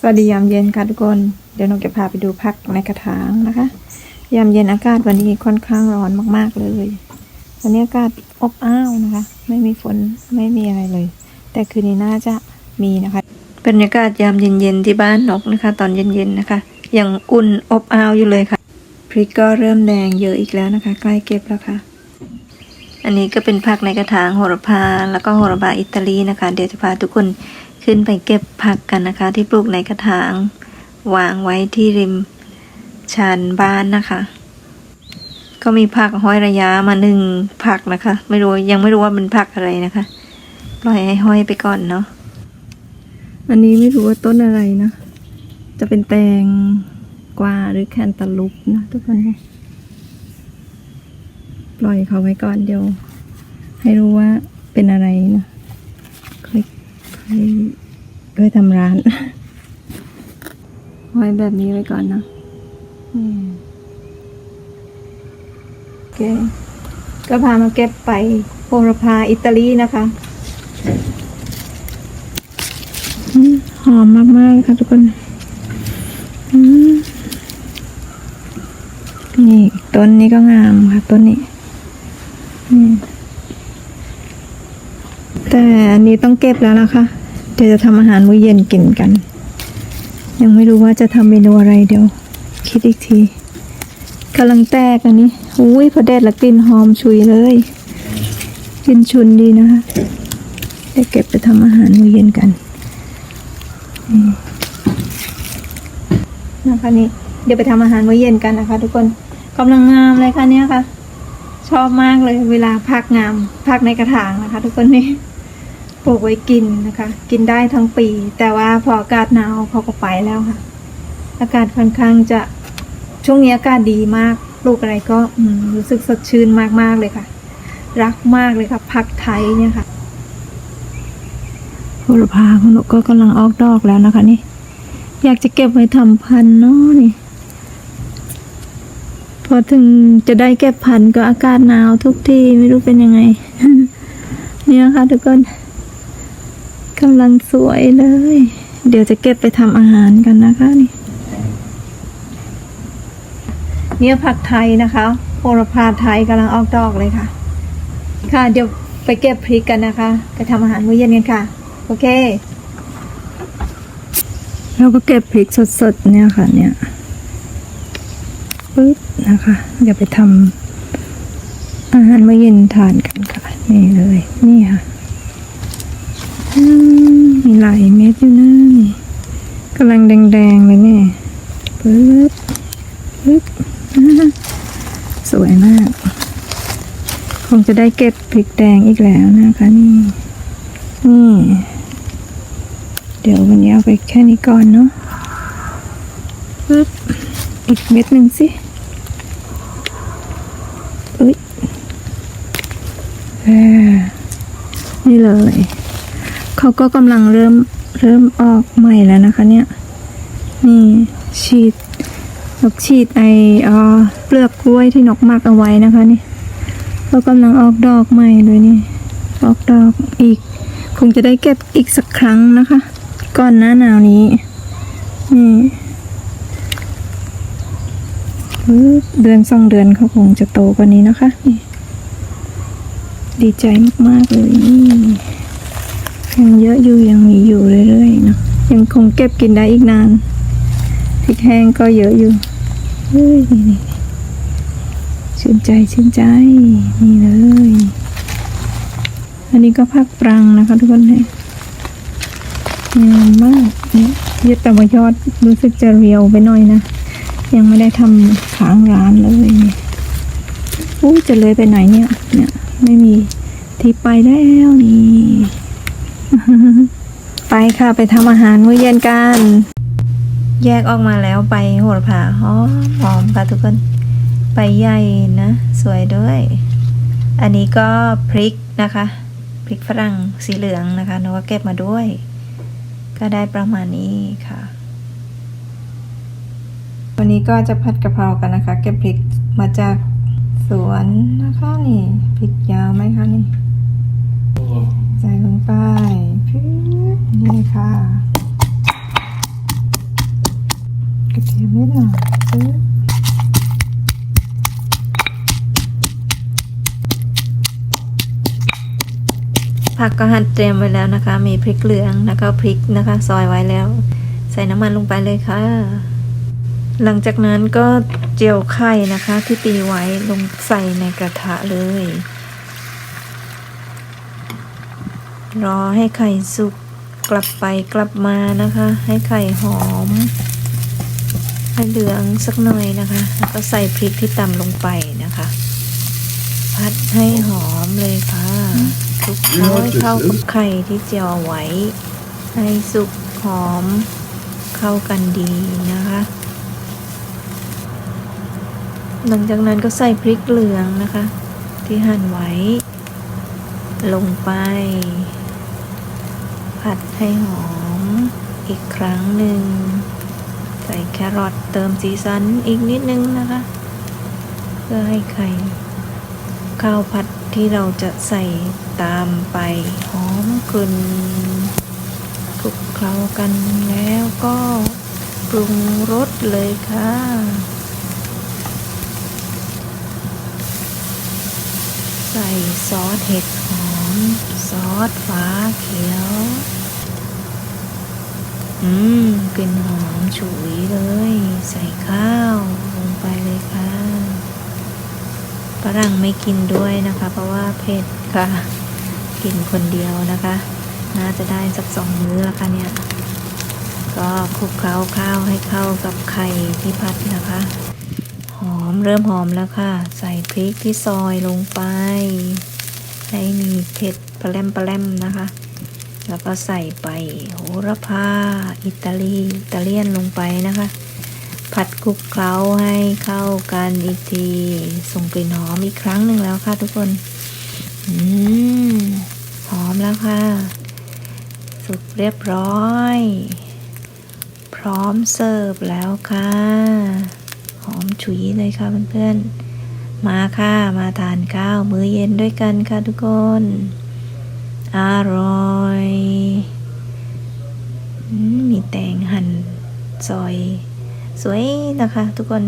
สวัสดียามเย็นค่ะทุกคน เดี๋ยวนกจะพาไปดูพักในกระถางนะคะ ยามเย็นอากาศวันนี้ค่อนข้างร้อนมากๆเลย วันนี้อากาศอบอ้าวนะคะ ไม่มีฝนไม่มีอะไรเลย แต่คืนนี้น่าจะมีนะคะบรรยากาศยามเย็นๆที่บ้านนกนะคะ ตอนเย็นๆนะคะยังอุ่นอบอ้าวอยู่เลยค่ะพริกก็เริ่มแดงเยอะอีกแล้วนะคะ ใกล้เก็บแล้วค่ะ อันนี้ก็เป็นผักในกระถางโหระพา แล้วก็โหระพาอิตาลีนะคะ เดี๋ยวจะพาทุกคนขึ้นไปเก็บผักกันนะคะ ที่ปลูกในกระถางวางไว้ที่ริมชานบ้านนะคะ ก็มีผักห้อยระยะมาหนึ่งผักนะคะ ไม่รู้ยังไม่รู้ว่าเป็นผักอะไรนะคะ ปล่อยให้ห้อยไปก่อนเนาะอันนี้ไม่รู้ว่าต้นอะไรนะ จะเป็นแตงกวาหรือแคนตาลูปนะทุกคนนะ ปล่อยเขาไว้ก่อนเดี๋ยว ให้รู้ว่าเป็นอะไรนะค่อยค่อยค่อยทำร้าน ไว้แบบนี้ไว้ก่อนนะอืมโอเค ก็พามาเก็บไปโหระพาอิตาลีนะคะอืมหอมมากๆค่ะทุกคนอืมนี่ต้นนี้ก็งามค่ะต้นนี้อืม แต่อันนี้ต้องเก็บแล้วนะคะ เดี๋ยวจะทำอาหารมื้อเย็นกินกัน ยังไม่รู้ว่าจะทำเมนูอะไรเดี๋ยว คิดอีกทีกำลังแตกอันนี้อุ้ยพอแดดละกลิ่นหอมชุยเลยกลิ่นชุนดีนะคะเดี๋ยวเก็บไปทำอาหารมื้อเย็นกันนะคะนี่เดี๋ยวไปทำอาหารมื้อเย็นกันนะคะ ทุกคนกำลังงามเลยค่ะเนี่ยค่ะ ชอบมากเลยเวลาพักงามพักในกระถางนะคะ ทุกคนนี่ปลูกไว้กินนะคะ กินได้ทั้งปี แต่ว่าพออากาศหนาวเขาก็ไปแล้วค่ะ อากาศค่อนข้างจะช่วงนี้อากาศดีมากปลูกอะไรก็รู้สึกสดชื่นมากๆเลยค่ะ รักมากเลยค่ะพักไทยเนี่ยค่ะโหระพาของหนูก็กำลังออกดอกแล้วนะคะ นี่ อยากจะเก็บไว้ทำพันธุ์เนาะนี่ พอถึงจะได้เก็บพันก็อากาศหนาวทุกที่ไม่รู้เป็นยังไง เนี่ยค่ะทุกคนกำลังสวยเลย เดี๋ยวจะเก็บไปทำอาหารกันนะคะนี่เนี่ยผักไทยนะคะโหระพาไทยกำลังออกดอกเลยค่ะ ค่ะ เดี๋ยวไปเก็บพริกกันนะคะ ไปทำอาหารมื้อเย็นกันค่ะ โอเคเราก็เก็บพริกสดๆเนี่ยค่ะเนี่ย ปึ๊บนะคะ เดี๋ยวไปทำอาหารมื้อเย็นทานกันค่ะ นี่เลย นี่ค่ะอืมมีหลายเม็ดอยู่นะนี่กำลังแดงๆเลยเนี่ยปึ๊บปึ๊บสวยมาก คงจะได้เก็บพริกแดงอีกแล้วนะคะนี่ นี่ เดี๋ยววันนี้เอาไปแค่นี้ก่อนเนาะปึ๊บอีกเม็ดหนึ่งสิอุ้ยแหม นี่เลย เขาก็กำลังเริ่มเริ่มออกใหม่แล้วนะคะ เนี่ย นี่ฉีดนกฉีดไอเออเปลือกกล้วยที่นกมักเอาไว้นะคะนี่ก็กำลังออกดอกใหม่เลยนี่ ออกดอกอีก คงจะได้เก็บอีกสักครั้งนะคะ ก่อนหน้าหนาวนี้นี่เดือนสองเดือนเขาคงจะโตกว่านี้นะคะนี่ ดีใจมาก ๆ เลยนี่ยังเยอะอยู่ยังมีอยู่เรื่อยๆเนาะยังคงเก็บกินได้อีกนานพริกแห้งก็เยอะอยู่เฮ้ยนี่นี่ชื่นใจชื่นใจนี่เลย อันนี้ก็พักปรังนะคะทุกคนเนี่ยงามมากเนี่ยยึดแต่ว่ายอดรู้สึกจะเรียวไปหน่อยนะยังไม่ได้ทำค้างร้านเลยเนี่ยอู้จะเลยไปไหนเนี่ยเนี่ย ไม่มีที่ไปแล้วนี่ ไปค่ะไปทำอาหารมื้อเย็นกัน แยกออกมาแล้วไปโหระพาหอมหอมค่ะทุกคนไปใหญ่นะ สวยด้วย อันนี้ก็พริกนะคะพริกฝรั่งสีเหลืองนะคะนกก็เก็บมาด้วย ก็ได้ประมาณนี้ค่ะ วันนี้ก็จะผัดกะเพรากันนะคะ เก็บพริกมาจาก สวนนะคะนี่พริกยาวไหมคะนี่ใส่ลงไปพริกนี่ค่ะยังไม่ได้ซื้อผักก็หั่นเตรียมไว้แล้วนะคะ มีพริกเหลืองแล้วก็พริกนะคะ ซอยไว้แล้ว ใส่น้ำมันลงไปเลยค่ะ หลังจากนั้นก็เจียวไข่นะคะที่ตีไว้ลงใส่ในกระทะเลย รอให้ไข่สุกกลับไปกลับมานะคะ ให้ไข่หอม ให้เหลืองสักหน่อยนะคะแล้วก็ใส่พริกที่ตำลงไปนะคะ พัดให้หอมเลยค่ะคลุกเคล้าให้เข้ากับไข่ที่เจียวไว้ ให้สุกหอมเข้ากันดีนะคะ หลังจากนั้นก็ใส่พริกเหลืองนะคะ ที่หั่นไว้ ลงไป ผัดให้หอมอีกครั้งหนึ่ง ใส่แครอทเติมสีสันอีกนิดนึงนะคะ เพื่อให้ไข่ข้าวผัดที่เราจะใส่ตามไปหอมกลุ่นคลุกเคล้ากันแล้วก็ปรุงรสเลยค่ะ ใส่ซอสเห็ดหอม ซอสฟ้าเขียว อืมกลิ่นหอมฉุยเลย ใส่ข้าวลงไปเลยค่ะฝรั่งไม่กินด้วยนะคะ เพราะว่าเผ็ดค่ะ กินคนเดียวนะคะ น่าจะได้สักสองมื้อแล้วค่ะเนี่ย ก็คลุกเคล้าข้าวให้เข้ากับไข่ที่พัดนะคะ มเริ่มหอมแล้วค่ะ ใส่พริกที่ซอยลงไป ให้มีเผ็ดปลาแรมปลาแรมนะคะ แล้วก็ใส่ไปโหระพาอิตาลีอิตาเลียนลงไปนะคะ ผัดคลุกเคล้าให้เข้ากันอีกที ส่งกลิ่นหอมอีกครั้งหนึ่งแล้วค่ะทุกคนอืมหอมแล้วค่ะ สุกเรียบร้อย พร้อมเสิร์ฟแล้วค่ะ อมฉุยเลยค่ะเพื่อนๆ มาค่ะ มาทานข้าวมื้อเย็นด้วยกันค่ะทุกคน อร่อยมีแตงหั่นซอย สวยนะคะทุกคน